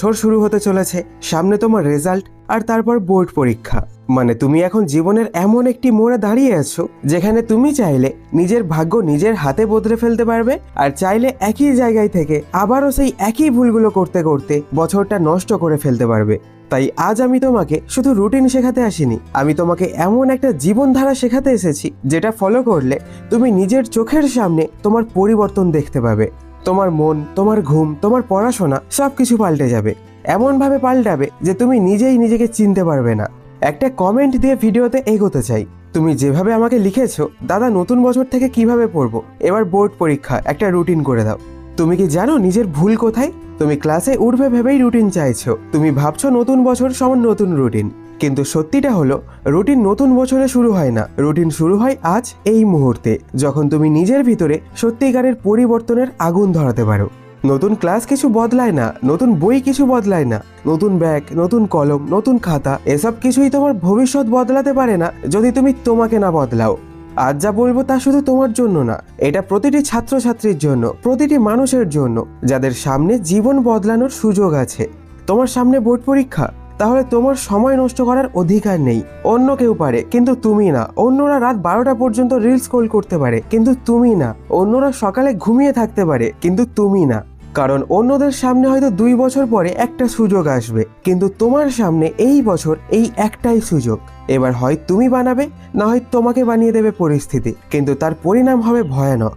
বছর শুরু হতে চলেছে। সামনে তোমার রেজাল্ট আর তারপর বোর্ড পরীক্ষা। মানে তুমি এখন জীবনের এমন একটি মোড়ে দাঁড়িয়ে আছো, যেখানে তুমি চাইলে নিজের ভাগ্য নিজের হাতে বদলে ফেলতে পারবে আর চাইলে একই জায়গায় থেকে আবারও সেই একই ভুলগুলো করতে করতে বছরটা নষ্ট করে ফেলতে পারবে। তাই আজ আমি তোমাকে শুধু রুটিন শেখাতে আসিনি, আমি তোমাকে এমন একটা জীবনধারা শেখাতে এসেছি, যেটা ফলো করলে তুমি নিজের চোখের সামনে তোমার পরিবর্তন দেখতে পাবে। তোমার মন, তোমার ঘুম, তোমার পড়াশোনা সব কিছু পাল্টে যাবে। এমনভাবে পাল্টাবে যে তুমি নিজেই নিজেকে চিনতে পারবে না। একটা কমেন্ট দিয়ে ভিডিওতে এগোতে চাই। তুমি যেভাবে আমাকে লিখেছো, দাদা নতুন বছর থেকে কীভাবে পড়ব? এবার বোর্ড পরীক্ষা, একটা রুটিন করে দাও। তুমি কি জানো নিজের ভুল কোথায়? তুমি ক্লাসে উঠবে ভেবেই রুটিন চাইছো। তুমি ভাবছ নতুন বছর সমান নতুন রুটিন কিন্তু সত্যিটা হলো রুটিন নতুন বছরে শুরু হয় না। রুটিন শুরু হয় আজ, এই মুহূর্তে। যখন তুমি নিজের ভিতরে সত্যিকারের পরিবর্তনের আগুন ধরাতে পারো। নতুন ক্লাস কিছু বদলায় না, নতুন বই কিছু বদলায় না। নতুন ব্যাগ নতুন কলম, নতুন খাতা, এসব কিছুই তোমার ভবিষ্যৎ বদলাতে পারে না যদি তুমি তোমাকে না বদলাও। আজ যা বলব তা শুধু তোমার জন্য না, এটা প্রতিটি ছাত্রছাত্রীর জন্য, প্রতিটি মানুষের জন্য, যাদের সামনে জীবন বদলানোর সুযোগ আছে। তোমার সামনে বোর্ড পরীক্ষা? তাহলে তোমার সময় নষ্ট করার অধিকার নেই। অন্য কেউ পারে, কিন্তু তুমি না। অন্যরা রাত বারোটা পর্যন্ত রিলস কল করতে পারে, কিন্তু তুমি না। অন্যরা সকালে ঘুমিয়ে থাকতে পারে, কিন্তু তুমি না। কারণ অন্যদের সামনে হয়তো দুই বছর পরে একটা সুযোগ আসবে, কিন্তু তোমার সামনে এই বছর এই একটাই সুযোগ। এবার হয় তুমি বানাবে, না হয় তোমাকে বানিয়ে দেবে পরিস্থিতি, কিন্তু তার পরিণাম হবে ভয়ানক।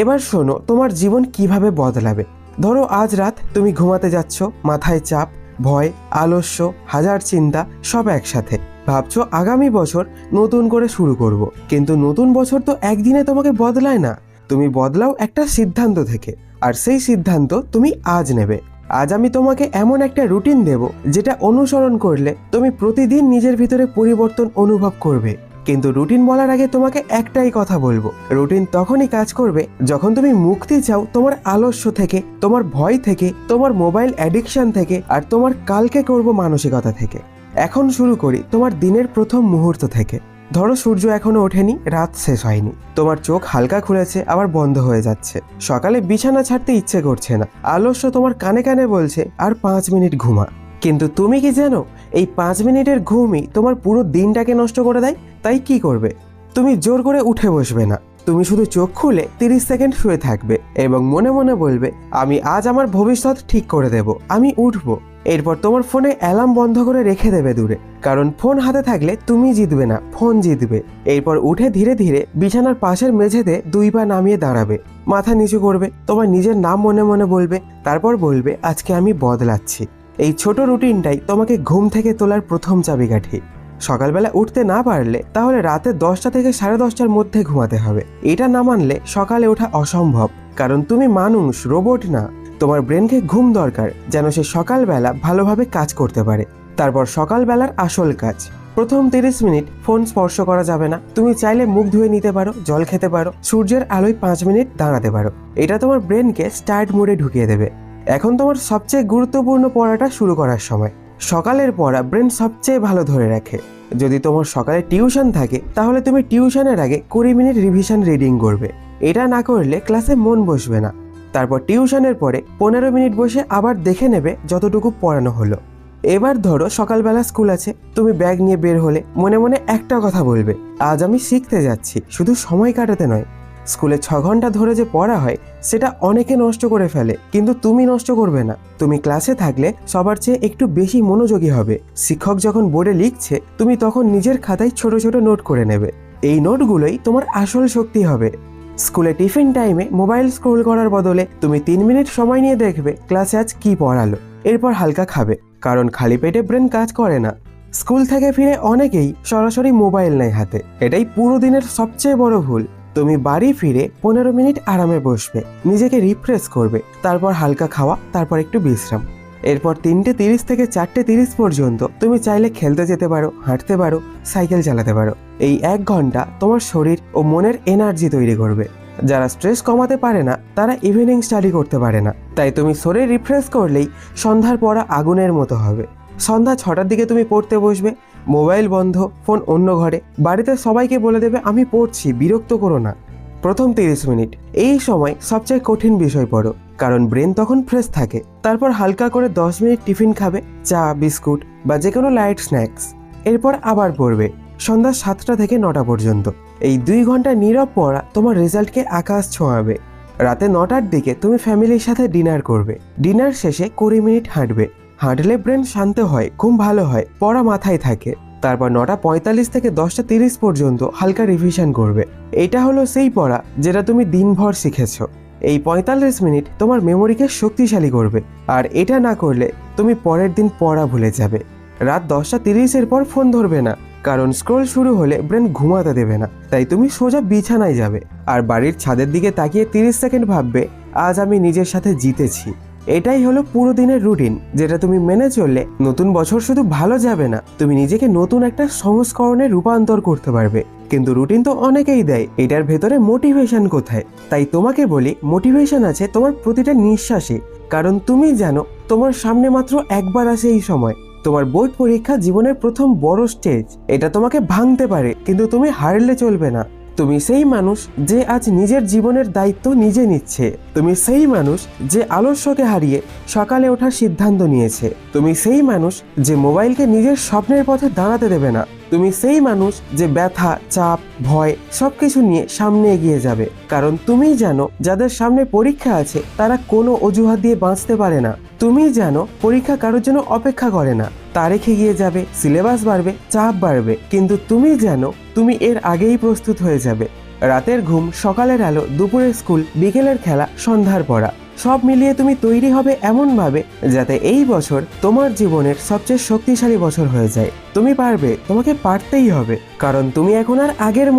এবার শোনো, তোমার জীবন কীভাবে বদলাবে? ধরো আজ রাত তুমি ঘুমাতে যাচ্ছ, মাথায় চাপ, ভয়, আলস্য, হাজার চিন্তা, সব একসাথে। ভাবছ আগামী বছর নতুন করে শুরু করব। কিন্তু নতুন বছর তো একদিনে তোমাকে বদলায় না। তুমি বদলাও একটা সিদ্ধান্ত থেকে, আর সেই সিদ্ধান্ত তুমি আজ নেবে। আজ আমি তোমাকে এমন একটা রুটিন দেব, যেটা অনুসরণ করলে তুমি প্রতিদিন নিজের ভিতরে পরিবর্তন অনুভব করবে। কিন্তু রুটিন বলার আগে তোমাকে একটাই কথা বলব, রুটিন তখনই কাজ করবে যখন তুমি মুক্তি চাও তোমার আলস্য থেকে, তোমার ভয় থেকে, তোমার মোবাইল অ্যাডিকশন থেকে, আর তোমার কালকে করব মানসিকতা থেকে। এখন শুরু করি তোমার দিনের প্রথম মুহূর্ত থেকে। ধরো সূর্য এখনও ওঠেনি, রাত শেষ হয়নি। তোমার চোখ হালকা খুলেছে, আবার বন্ধ হয়ে যাচ্ছে। সকালে বিছানা ছাড়তে ইচ্ছে করছে না। আলস্য তোমার কানে কানে বলছে, আর পাঁচ মিনিট ঘুমা। কিন্তু তুমি কি জানো, এই পাঁচ মিনিটের ঘুমই তোমার পুরো দিনটাকে নষ্ট করে দেয়? তাই কি করবে? তুমি জোর করে উঠে বসবে না। তুমি শুধু চোখ খুলে তিরিশ সেকেন্ড শুয়ে থাকবে এবং মনে মনে বলবে, আমি আজ আমার ভবিষ্যৎ ঠিক করে দেব। আমি উঠবো। এরপর তোমার ফোনে অ্যালার্ম বন্ধ করে রেখে দেবে দূরে। কারণ ফোন হাতে থাকলে তুমি জিতবে না, ফোন জিতবে। এরপর উঠে ধীরে ধীরে বিছানার পাশের মেঝেতে দুই পা নামিয়ে দাঁড়াবে। মাথা নিচু করবে, তোমার নিজের নাম মনে মনে বলবে, তারপর বলবে, আজকে আমি বদলাচ্ছি। এই ছোট রুটিনটাই তোমাকে ঘুম থেকে তোলার প্রথম চাবিকাঠি। সকালবেলা উঠতে না পারলে তাহলে রাতে দশটা থেকে সাড়ে দশটার মধ্যে ঘুমাতে হবে। এটা না মানলে সকালে ওঠা অসম্ভব। কারণ তুমি মানুষ, রোবট না। তোমার ব্রেনকে ঘুম দরকার, যেন সে সকালবেলা ভালোভাবে কাজ করতে পারে। তারপর সকালবেলার আসল কাজ। প্রথম তিরিশ মিনিট ফোন স্পর্শ করা যাবে না। তুমি চাইলে মুখ ধুয়ে নিতে পারো, জল খেতে পারো, সূর্যের আলোয় পাঁচ মিনিট দাঁড়াতে পারো। এটা তোমার ব্রেনকে স্টার্ট মোডে ঢুকিয়ে দেবে। এখন তোমার সবচেয়ে গুরুত্বপূর্ণ পড়াটা শুরু করার সময়। সকালের পড়া ব্রেন সবচেয়ে ভালো ধরে রাখে। যদি তোমার সকালে টিউশন থাকে, তাহলে তুমি টিউশনের আগে কুড়ি মিনিট রিভিশন রিডিং করবে। এটা না করলে ক্লাসে মন বসবে না। তারপর টিউশনের পরে পনেরো মিনিট বসে আবার দেখে নেবে যতটুকু পড়ানো হলো। এবার ধরো সকালবেলা স্কুল আছে, তুমি ব্যাগ নিয়ে বের হলে মনে মনে একটা কথা বলবে, আজ আমি শিখতে যাচ্ছি, শুধু সময় কাটাতে নয়। স্কুলে ছ ঘণ্টা ধরে যে পড়া হয়, সেটা অনেকে নষ্ট করে ফেলে, কিন্তু তুমি নষ্ট করবে না। তুমি ক্লাসে থাকলে সবার চেয়ে একটু বেশি মনোযোগী হবে। শিক্ষক যখন বোর্ডে লিখছে, তুমি তখন নিজের খাতায় ছোট ছোট নোট করে নেবে। এই নোটগুলোই তোমার আসল শক্তি হবে। স্কুলে টিফিন টাইমে মোবাইল স্ক্রোল করার বদলে তুমি তিন মিনিট সময় নিয়ে দেখবে ক্লাসে আজ কি পড়ালো। এরপর হালকা খাবে, কারণ খালি পেটে ব্রেন কাজ করে না। স্কুল থেকে ফিরে অনেকেই সরাসরি মোবাইল নেয় হাতে। এটাই পুরো দিনের সবচেয়ে বড় ভুল। তুমি বাড়ি ফিরে পনেরো মিনিট আরামে বসবে, নিজেকে রিফ্রেশ করবে, তারপর হালকা খাওয়া, তারপর একটু বিশ্রাম। এরপর তিনটে তিরিশ থেকে চারটে তিরিশ পর্যন্ত তুমি চাইলে খেলতে যেতে পারো, হাঁটতে পারো, সাইকেল চালাতে পারো। এই এক ঘণ্টা তোমার শরীর ও মনের এনার্জি তৈরি করবে। যারা স্ট্রেস কমাতে পারে না, তারা ইভিনিং স্টাডি করতে পারে না। তাই তুমি শরীর রিফ্রেশ করলেই সন্ধ্যার পড়া আগুনের মতো হবে। সন্ধ্যা ছটার দিকে তুমি পড়তে বসবে মোবাইল বন্ধ ফোন অন্য ঘরে। বাড়িতে সবাইকে বলে দেবে, আমি পড়ছি, বিরক্ত করো না। প্রথম তিরিশ মিনিট। এই সময় সবচেয়ে কঠিন বিষয় পড়ো, কারণ ব্রেন তখন ফ্রেশ থাকে। তারপর হালকা করে দশ মিনিট টিফিন খাবে, চা, বিস্কুট বা যে কোনো লাইট স্ন্যাক্স এরপর আবার পড়বে। সন্ধ্যা সাতটা থেকে নটা পর্যন্ত। এই দুই ঘণ্টা নীরব পড়া তোমার রেজাল্টকে আকাশ ছোঁয়াবে। রাতে নটার দিকে তুমি ফ্যামিলির সাথে ডিনার করবে। ডিনার শেষে কুড়ি মিনিট হাঁটবে। হাঁটলে ব্রেন শান্ত হয়, ঘুম ভালো হয়, পড়া মাথায় থাকে। তারপর নটা পঁয়তাল্লিশ থেকে দশটা তিরিশ পর্যন্ত হালকা রিভিশন করবে। এটা হলো সেই পড়া যেটা তুমি দিনভর শিখেছ। এই পঁয়তাল্লিশ মিনিট তোমার মেমোরিকে শক্তিশালী করবে। আর এটা না করলে তুমি পরের দিন পড়া ভুলে যাবে। রাত দশটা তিরিশের পর ফোন ধরবে না। কারণ স্ক্রোল শুরু হলে ব্রেন ঘুমাতে দেবে না। তাই তুমি সোজা বিছানায় যাবে। আর বাড়ির ছাদের দিকে তাকিয়ে তিরিশ সেকেন্ড ভাববে, আজ আমি নিজের সাথে জিতেছি। এটাই হলো পুরো দিনের রুটিন যেটা তুমি মেনে চললে নতুন বছর শুধু ভালো যাবে না, তুমি নিজেকে নতুন একটা সংস্করণে রূপান্তর করতে পারবে। কিন্তু রুটিন তো অনেকেই দেয়, এটার ভেতরে মোটিভেশন কোথায়? তাই তোমাকে বলি মোটিভেশন আছে তোমার প্রতিটা নিঃশ্বাসে। কারণ তুমি জানো, তোমার সামনে মাত্র একবার আসে এই সময়। তোমার বোর্ড পরীক্ষা জীবনের প্রথম বড় স্টেজ এটা তোমাকে ভাঙতে পারে, কিন্তু তুমি হারলে চলবে না। তুমি সেই মানুষ যে আজ নিজের জীবনের দায়িত্ব নিজে নিচ্ছে। তুমি সেই মানুষ যে আলস্যকে হারিয়ে সকালে ওঠার সিদ্ধান্ত নিয়েছে। তুমি সেই মানুষ যে মোবাইলকে নিজের স্বপ্নের পথে দাঁড়াতে দেবে না। তুমি সেই মানুষ যে ব্যথা, চাপ, ভয় সবকিছু নিয়ে সামনে এগিয়ে যাবে। কারণ তুমি জানো, যাদের সামনে পরীক্ষা আছে, তারা কোনো অজুহাত দিয়ে বাঁচতে পারে না। তুমি জানো, পরীক্ষা কারোর জন্য অপেক্ষা করে না। তারিখ এগিয়ে যাবে, সিলেবাস বাড়বে, চাপ বাড়বে। কিন্তু তুমি জানো, তুমি এর আগেই প্রস্তুত হয়ে যাবে। রাতের ঘুম, সকালের আলো, দুপুরের স্কুল, বিকেলের খেলা, সন্ধ্যার পড়া। সব মিলিয়ে তুমি তৈরি হবে এমনভাবে যাতে এই বছর তোমার জীবনের সবচেয়ে শক্তিশালী বছর হয়ে যায়। তুমি পারবে, তোমাকে পারতেই হবে। কারণ তুমি এখন আর আগের